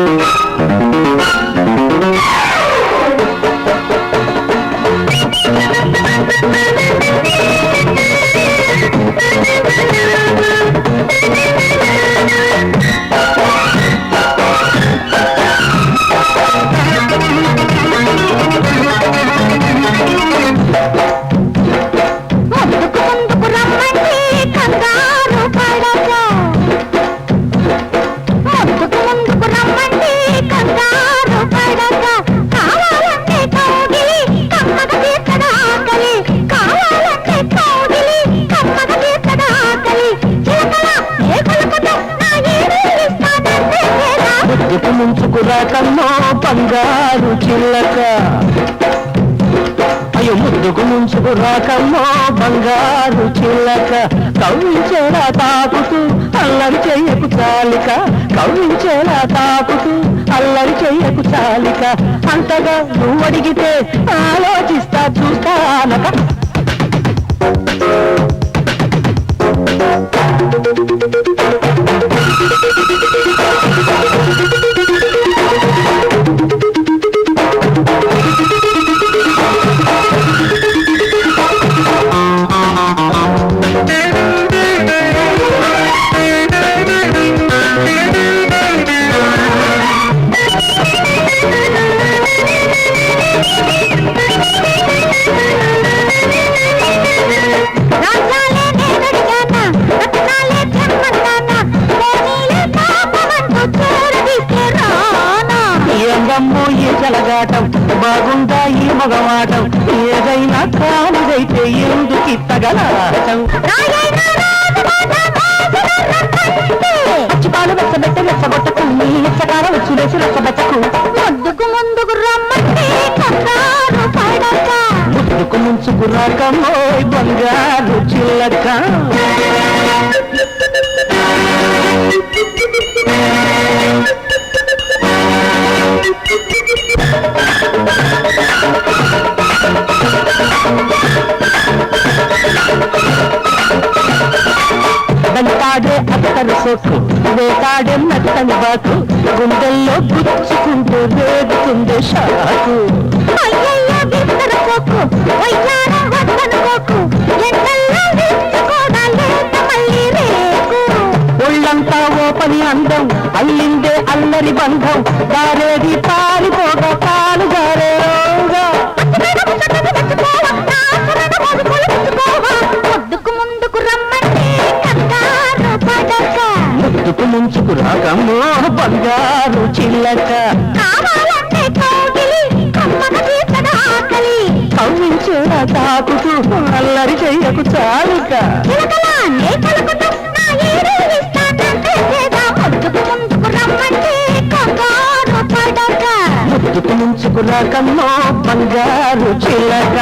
ముందుకు ముంచుకురా కన్నో బంగారు చిల్లక. అయ్యో ముందుకు ముంచుకురా కన్నో బంగారు చిల్లక. కవించేలా తాకుతూ అల్లరి చెయ్యకు చాలిక. కవించేలా తాకుతూ అల్లరి చెయ్యకు చాలిక. అంతగా నువ్వు అడిగితే ఆలోచిస్తా చూస్తానక ఏందమ్మో ఈ జలగాటం? బాగుందా ఈ మగవాటం? ఏదైనా కానిదైతే ఎందుకు రమ్మంటే పచ్చిపాలు వెచ్చబెట్టి వెచ్చగొట్టకు నీ వెచ్చగార వచ్చులేసి రెచ్చబెట్టకు ముందుకు ముందుకు రమ్మంటే ముద్దుకు ముంచుకు రాకమ్మోయ్ బంగారు చిల్లక. అత్తరు సోకు వేటాడే మెత్తని బాకు గుండెల్లో గుచ్చుకుంటూ వేగుతుంది షాకు ఒళ్ళంతా ఓపని అందం అల్లిందే అల్లరి బంధం దారేది పారిపోగా కాలు గారేగా ముంచుకు రాకమ్మో బంగారు చిల్లక కవ్వించేలా తాకుతూ అల్లరి చెయ్యకు చాలుక. చిలకలా నే పలుకుతూ నా ఏడు ఇస్తానంటే లేదా? ముద్దుకు ముందుకు రమ్మంటే కంగారు పడక. ముద్దుకు ముంచుకు రాకమ్మో బంగారు చిల్లక